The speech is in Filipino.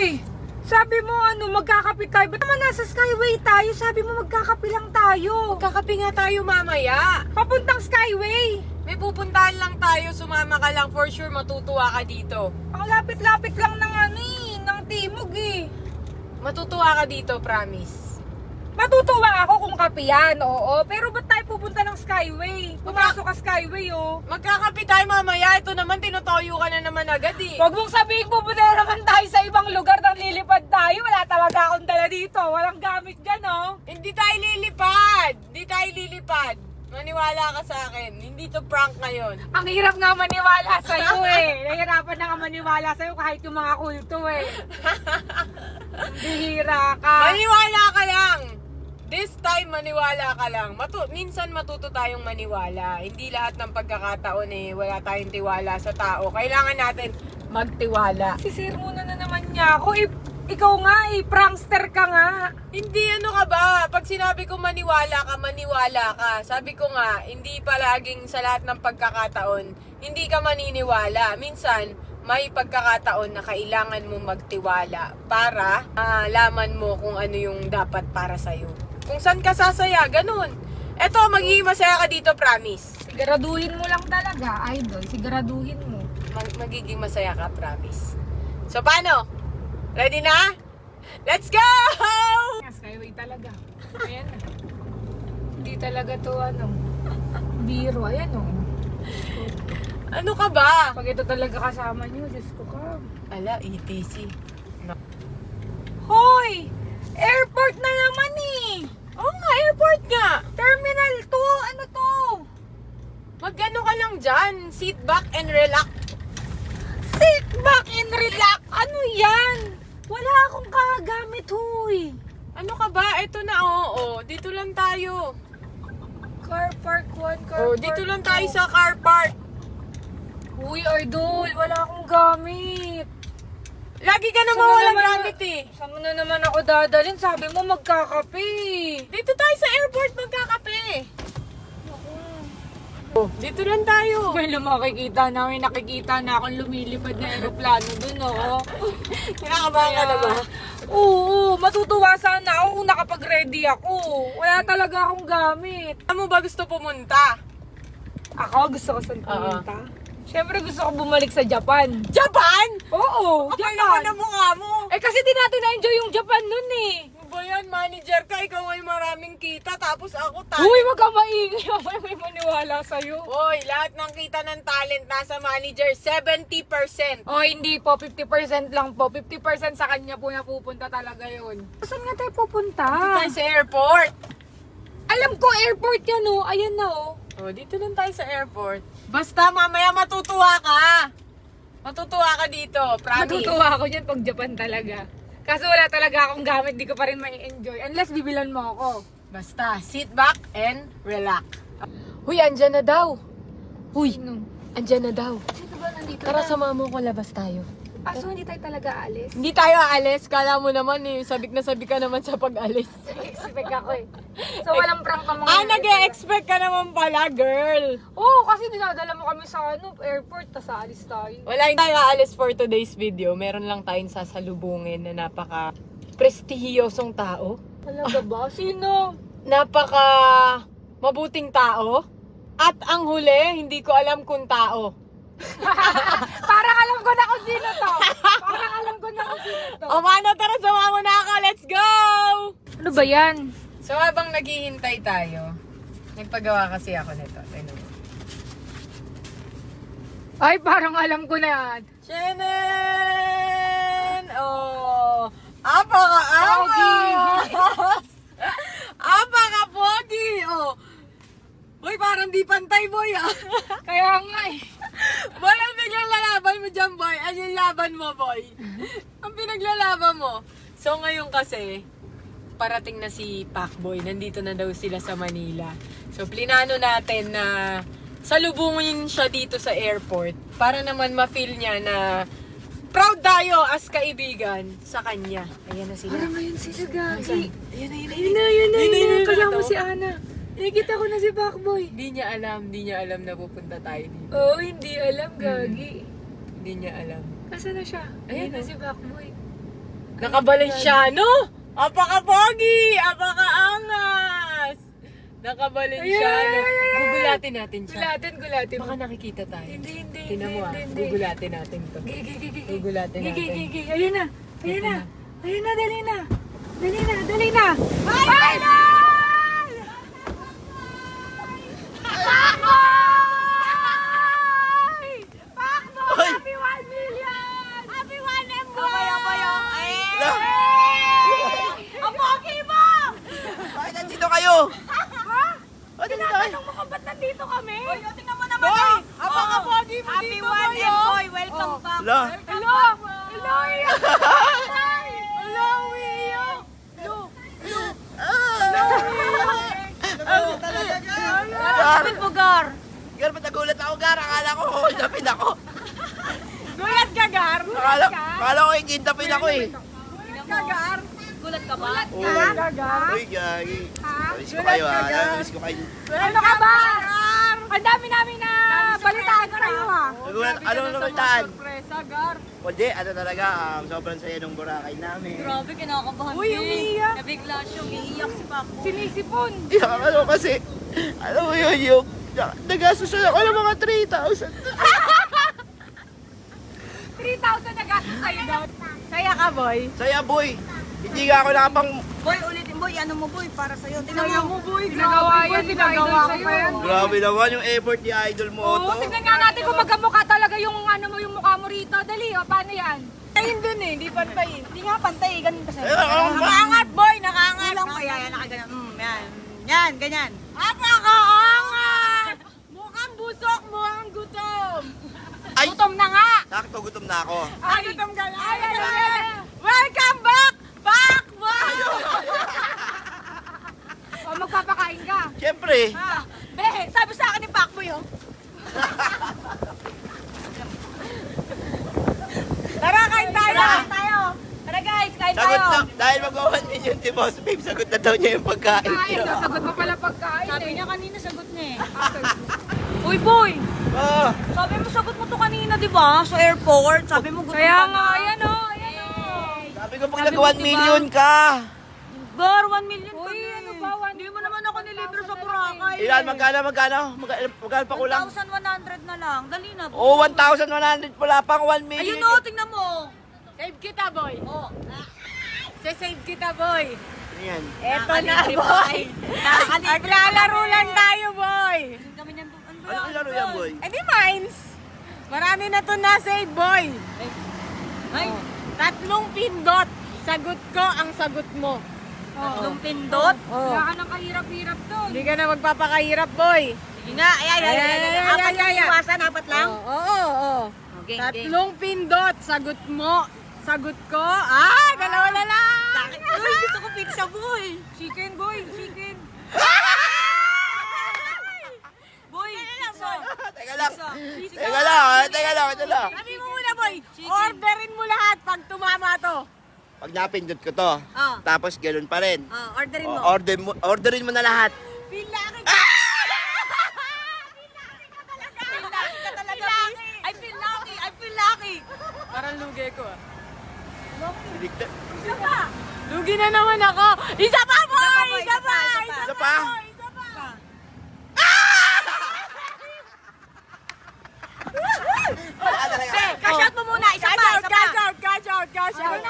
Uy, sabi mo ano, magkakape tayo. Ba't naman nasa Skyway tayo? Sabi mo magkakape lang tayo. Kakapi nga tayo mamaya. Papuntang Skyway. May pupuntahan lang tayo, sumama ka lang. For sure, matutuwa ka dito. Ang lapit-lapit lang ng ano eh, ng timog eh. Matutuwa ka dito, promise. Matutuwa ako kung kape yan, oo. Pero ba't tayo pupunta ng Skyway? Pumasok ka Skyway, oh. Magkakapi tayo mamaya. Ito naman, tinutoyo ka na naman agad eh. Huwag mong sabihin pupunta na naman tayo sa ibang lugar nang lilipad tayo. Wala talaga akong dala dito. Walang gamit dyan, oh. Hindi tayo lilipad. Hindi tayo lilipad. Maniwala ka sa akin. Hindi to prank ngayon. Ang hirap nga maniwala sa'yo eh. Nahirapan na nga maniwala sa'yo kahit yung mga kulto eh. Bihira ka. Maniwala ka lang. This time, maniwala ka lang. Matu minsan matuto tayong maniwala. Hindi lahat ng pagkakataon eh, wala tayong tiwala sa tao. Kailangan natin magtiwala. Sisir muna na naman niya ako. I- ikaw nga eh, prankster ka nga. Hindi ano ka ba? Pag sinabi ko maniwala ka, maniwala ka. Sabi ko nga, hindi palaging sa lahat ng pagkakataon, hindi ka maniniwala. Minsan, may pagkakataon na kailangan mo magtiwala para malaman mo kung ano yung dapat para sa'yo. Kung saan ka sasaya, ganun. Eto, magiging masaya ka dito, promise. Siguraduhin mo lang talaga, idol. Siguraduhin mo. Mag- magiging masaya ka, promise. So, paano? Ready na? Let's go! Skyway talaga. Ayan na. Hindi talaga to ano. Biro. Ayan oh. Ano ka ba? Pag ito talaga kasama niyo, Diyos ko ka. Ala, ETC. Hoy! Airport na naman eh! Oo nga, airport nga. Terminal 2! Ano to? Magano ka lang dyan. Sit back and relax. Sit back and relax! Ano yan? Wala akong kagagamit, huy! Ano ka ba? Ito na, oo. Dito lang tayo. Car park 1, car Oh, park dito lang two. tayo sa car park. Uy, idol! Wala akong gamit! Lagi ka naman Saan walang naman- gamit eh. Saan mo na naman ako dadalhin? Sabi mo magkakape! Dito tayo sa airport magkakape. Dito lang tayo. Well, makikita na, may nakikita na akong lumilipad na aeroplano dun, oh. Kinakabahan ka na ba? Oo, matutuwa sana ako kung nakapag-ready ako. Wala talaga akong gamit. Saan mo ba gusto pumunta? Ako, gusto ko saan pumunta. Siyempre gusto ko bumalik sa Japan. Japan? Oo, Kapal naman ang mukha mo. Eh kasi di natin na-enjoy yung Japan nun eh. Ano ba yan, manager ka? Ikaw kita, tapos ako tayo. Uy, wag kang maingay. Ako may maniwala sa'yo. Hoy, lahat ng kita ng talent nasa manager, 70%. O hindi po, 50% lang po. 50% sa kanya po napupunta talaga yun. Saan nga tayo pupunta? Tayo sa airport. Alam ko, airport yan oh. Ayan na oh. Oh, dito lang tayo sa airport. Basta mamaya matutuwa ka. Matutuwa ka dito, promise. Matutuwa ako dyan pag Japan talaga. Kaso wala talaga akong gamit, di ko pa rin mai-enjoy. Unless bibilan mo ako. Basta, sit back and relax. Huy, andyan na daw. Huy, Sino? andyan na daw. Sino ba nandito Tara, sama mo ko, labas tayo. Ah, so hindi tayo talaga alis? Hindi tayo aalis. Kala mo naman eh, sabik na sabik ka naman sa pag-alis. Expect ako eh. So walang prank ka mga ah, nag-expect ka naman pala, girl. Oo, oh, kasi dinadala mo kami sa ano, airport, tas aalis tayo. Wala hindi tayo aalis for today's video. Meron lang tayong sasalubungin na napaka prestihiyosong tao. Talaga ba? Sino? Napaka mabuting tao. At ang huli, hindi ko alam kung tao. Parang alam ko na kung sino to. Parang alam ko na kung sino to. O mano, tara, sama mo na ako. Let's go! Ano ba yan? So habang naghihintay tayo, nagpagawa kasi ako nito. Tingnan mo. Ay, parang alam ko na yan. Shenen! Oh! Apaka-angas! Apaka-pogi! Oh! Boy, parang di pantay, boy, ah! Kaya nga eh. boy, ang pinaglalaban mo dyan, boy. Ano yung laban mo, boy? ang pinaglalaban mo. So, ngayon kasi, parating na si Pacboy. Nandito na daw sila sa Manila. So, plinano natin na salubungin siya dito sa airport para naman ma-feel niya na proud tayo as kaibigan sa kanya. Ayan na sila. Parang ngayon sila Ayan gagi. Ayan na, ayan na. Ayun na, ayun na, Kasama ito. si Ana. Nakikita ko na si Backboy. Hindi niya alam, hindi niya alam na pupunta tayo dito. Oo, hindi alam, gagi. Hindi niya alam. Asa na siya? Ayun Ayun na si Backboy. Nakabalensyano! Apaka-pogi! Apaka-angas! Nakabalensyano. Ay, ay, ay, ay, ay. Gugulatin natin siya. Gulatin, gulatin. Baka nakikita tayo. Hindi, hindi, Tinan hindi, mo ah. hindi, hindi. Gugulatin natin to. Gigi, gigi, gigi. Gugulatin Gigi, natin. gigi, gigi. Ayun na. Ayun na. Ayun na, dali na. Dali na, dali na. Final! Pakboy! Pakboy! Happy 1 million! Happy 1 M boy! Abay, abay, abay. La! Ang pogi mo! Bakit nandito kayo? Ha? Bakit nandito kayo? Tinatanong mo kung ba't nandito kami? Boy, tingnan mo naman Boy! oh. Apaka-pogi mo Happy dito, 1 boy, oh. boy! Welcome back! La! Hello! Hello! iyak. Hello! Iyak! Hello! Gar! Bugar! Gar, ba't nagulat ako, Gar? Akala ko, kintapin ako. Gulat ka, Gar! Akala, akala ko, kintapin ako eh. Gulat ka, Gar! Gulat ka ba? Gulat ka, Gar! Uy, gagi. Ha? Alis ko kayo ah. Alis ko kayo. Ano ka ba? Ang dami namin na balitaan kayo ha. Nagulat, ano na nagulitan? Sorpresa, Gar. Hindi, ano talaga, um, sobrang saya nung Boracay namin. Grabe, kinakabahan Uy, din. umiiyak. Nabigla siya, umiiyak si Paco. Sinisipon. Iyak ano kasi, alam mo yun, yung, nagastos ako ng mga 3,000. 3,000 na gastos sa'yo doon. Saya ka, boy. Saya, boy. Hindi nga ako nakapang, Boy, ulitin boy, ano mo boy, para sa'yo. Tingnan Saya mo. mo, boy. Pinagawa yan, pinagawa ko pa yan. grabe naman yung effort ni Idol mo, Oo, Otto. tignan nga natin kung magkamukha talaga yung ano mo, yung mukha mo rito. Dali, o, paano yan? Tayin dun eh, hindi pantayin. Hindi nga pantay, ganun ka Eh, ako, Nakaangat boy, nakaangat. Kulang pa yan, nakaganyan. Mm, yan. Yan, ganyan. Apakaangat! Mukhang busok, mukhang gutom. Ay! Gutom na nga! sakto, gutom na ako. Ay, gutom ka na. Ay, ay, ay, ay. Welcome! Back mo! o, magpapakain ka. Siyempre, Ah, be, sabi sa akin ni Pacboy, oh. Tara, kain tayo! Tara. tayo! Tara guys, kain sagot tayo! na, dahil mag-1 million si Boss Babe, sagot na daw niya yung pagkain. Kain, sagot mo pala pagkain Sabi eh. niya kanina, sagot niya eh. Uy, boy! Ah, Sabi mo, sagot mo to kanina, di ba? Sa airport. Sabi mo, gutom Kaya ka nga, na. ayan o, ayan o. sabi ko pag Sabi mo, nag-1 diba? million ka. Gar, 1 million ka Uy, na ano eh. ba? One- Hindi mo nilibre sa Boracay. Ilan, magkano, magkano? Magkano, magkano pa kulang? 1,100 na lang. Dali na. Oo, oh, 1,100 pala pang 1 million. Ayun o, tingnan mo. Save kita, boy. Oh. Save kita, boy. Ano yan? Eto na, boy. eh. Kami. lang tayo, boy. Kami niyan, ano Ano ang laro yan, boy? Eh di mines. Marami na to na save, boy. Ay, Tatlong pindot. Sagot ko ang sagot mo. Tatlong pindot. Oh. Wala ka nang kahirap-hirap doon. Hindi ka na magpapakahirap, boy. Sige nga, ay, ay, ay, ay, ay, Ay, ay, apat ay, lang ay, ay. iwasan, apat lang. Oo, oo, oo. Okay, Tatlong pindot. Sagot mo. Sagot ko. Ah, dalawa na lang. Uy, gusto ko pizza, boy. Chicken, boy. Chicken. Boy, pizza. Teka lang. Teka lang, teka lang, ito lang. Sabi mo muna, boy. Orderin mo lahat pag tumama to. Pag napindot ko to, Oh. tapos ganun pa rin. Ah, orderin mo. O, order mo, orderin mo na lahat. Pilaki Pilaki ka talaga. I feel lucky. I feel lucky. Parang lugi ko ah. Biligta. Isa pa. Lugi na naman ako. Isa pa, boy! Isa pa! isa pa, Isa Isa pa, pa? boy! Isa pa! Wala talaga. Cash out mo muna. Isa pa, Cash out, isa pa. cash out, cash out, cash out.